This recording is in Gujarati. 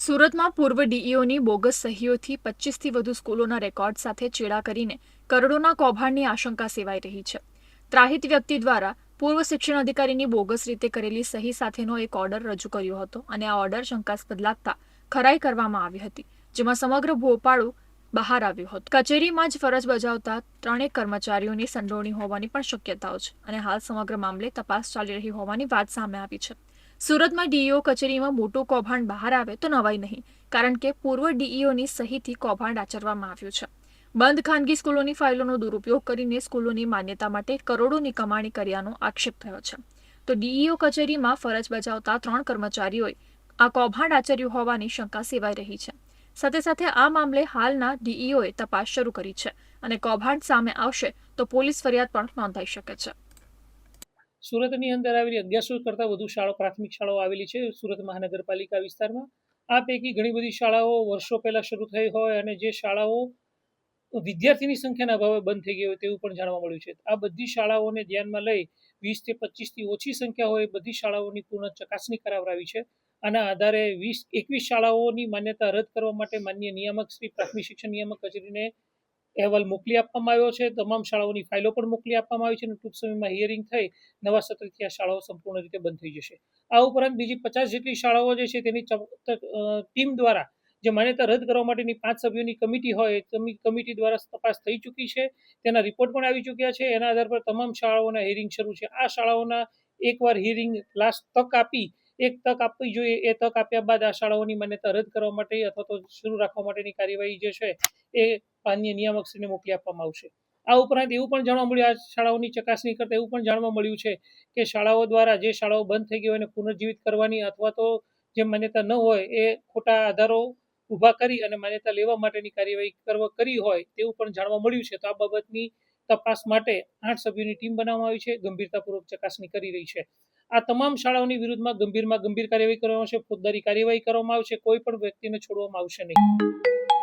સુરતમાં પૂર્વ ડીઈઓની બોગસ સહીઓથી પચીસથી વધુ સ્કૂલોના રેકોર્ડ સાથે ચેડા કરીને કરોડોના કૌભાંડની આશંકા સેવાઈ રહી છે. ત્રાહિત વ્યક્તિ દ્વારા પૂર્વ શિક્ષણ અધિકારીની બોગસ રીતે કરેલી સહી સાથેનો એક ઓર્ડર રજૂ કર્યો હતો અને આ ઓર્ડર શંકાસ્પદ લાગતા ખરાઈ કરવામાં આવી હતી, જેમાં સમગ્ર ભોપાળું બહાર આવ્યું હતું. કચેરીમાં જ ફરજ બજાવતા ત્રણેક કર્મચારીઓની સંડોવણી હોવાની પણ શક્યતાઓ છે અને હાલ સમગ્ર મામલે તપાસ ચાલી રહી હોવાની વાત સામે આવી છે. સુરતમાં ડીઈઓ કચેરીમાં મોટું કૌભાંડ બહાર આવે તો નવાઈ નહીં, કારણ કે પૂર્વ ડીઈઓની સહીથી કૌભાંડ આચરવામાં આવ્યું છે. બંધ ખાનગી સ્કૂલોની ફાઇલોનો દુરુપયોગ કરીને સ્કૂલોની માન્યતા માટે કરોડોની કમાણી કર્યાનો આક્ષેપ થયો છે. તો ડીઈઓ કચેરીમાં ફરજ બજાવતા ત્રણ કર્મચારીઓએ આ કૌભાંડ આચર્યું હોવાની શંકા સેવાઈ રહી છે. સાથે સાથે આ મામલે હાલના ડીઈઓએ તપાસ શરૂ કરી છે અને કૌભાંડ સામે આવશે તો પોલીસ ફરિયાદ પણ નોંધાઈ શકે છે. સુરતની અંદર આવેલી અગિયારસો કરતાં વધુ શાળાઓ, પ્રાથમિક શાળાઓ આવેલી છે સુરત મહાનગરપાલિકા વિસ્તારમાં. આ પૈકી ઘણી બધી શાળાઓ વર્ષો પહેલાં શરૂ થઈ હોય અને જે શાળાઓ વિદ્યાર્થીની સંખ્યાના અભાવે બંધ થઈ ગઈ હોય તેવું પણ જાણવા મળ્યું છે. આ બધી શાળાઓને ધ્યાનમાં લઈ વીસથી પચીસથી ઓછી સંખ્યા હોય બધી શાળાઓની પૂર્ણ ચકાસણી કરાવરાવી છે. આના આધારે વીસ, એકવીસ શાળાઓની માન્યતા રદ કરવા માટે માન્ય નિયામક શ્રી, પ્રાથમિક શિક્ષણ નિયામક કચેરીને અહેવાલ મોકલી આપવામાં આવ્યો છે. તમામ શાળાઓની ફાઇલો પણ મોકલી આપવામાં આવી છે અને ટૂંક સમયમાં હિયરિંગ થઈ, નવા સત્રથી આ શાળાઓ સંપૂર્ણ રીતે બંધ થઈ જશે. આ ઉપરાંત બીજી પચાસ જેટલી શાળાઓ જે છે તેની ટીમ દ્વારા જે માન્યતા રદ કરવા માટેની પાંચ સભ્યોની કમિટી હોય કમિટી દ્વારા તપાસ થઈ ચૂકી છે. તેના રિપોર્ટ પણ આવી ચૂક્યા છે. એના આધાર પર તમામ શાળાઓના હિયરિંગ શરૂ છે. આ શાળાઓના એકવાર હિયરિંગ લાસ્ટ તક આપી, એક તક આપવી જોઈએ. એ તક આપ્યા બાદ આ શાળાઓની માન્યતા રદ કરવા માટે અથવા તો શરૂ રાખવા માટેની કાર્યવાહી જે છે, એ માન્ય નિયામકશ્રીને મોકલી આપવામાં આવશે. આ ઉપરાંત એવું પણ જાણવા મળ્યું, આ શાળાઓની ચકાસણી કરતાં એવું પણ જાણવા મળ્યું છે કે શાળાઓ દ્વારા જે શાળાઓ બંધ થઈ ગઈ હોય એને પુનર્જીવિત કરવાની અથવા તો જે માન્યતા ન હોય એ ખોટા આધારો ઊભા કરી અને માન્યતા લેવા માટેની કાર્યવાહી કરવા, કરી હોય તેવું પણ જાણવા મળ્યું છે. તો આ બાબતની તપાસ માટે આઠ સભ્યોની ટીમ બનાવવામાં આવી છે, ગંભીરતાપૂર્વક ચકાસણી કરી રહી છે. આ તમામ શાળાઓની વિરુદ્ધમાં ગંભીરમાં ગંભીર કાર્યવાહી કરવામાં આવશે, ફોજદારી કાર્યવાહી કરવામાં આવશે, કોઈ પણ વ્યક્તિને છોડવામાં આવશે નહીં.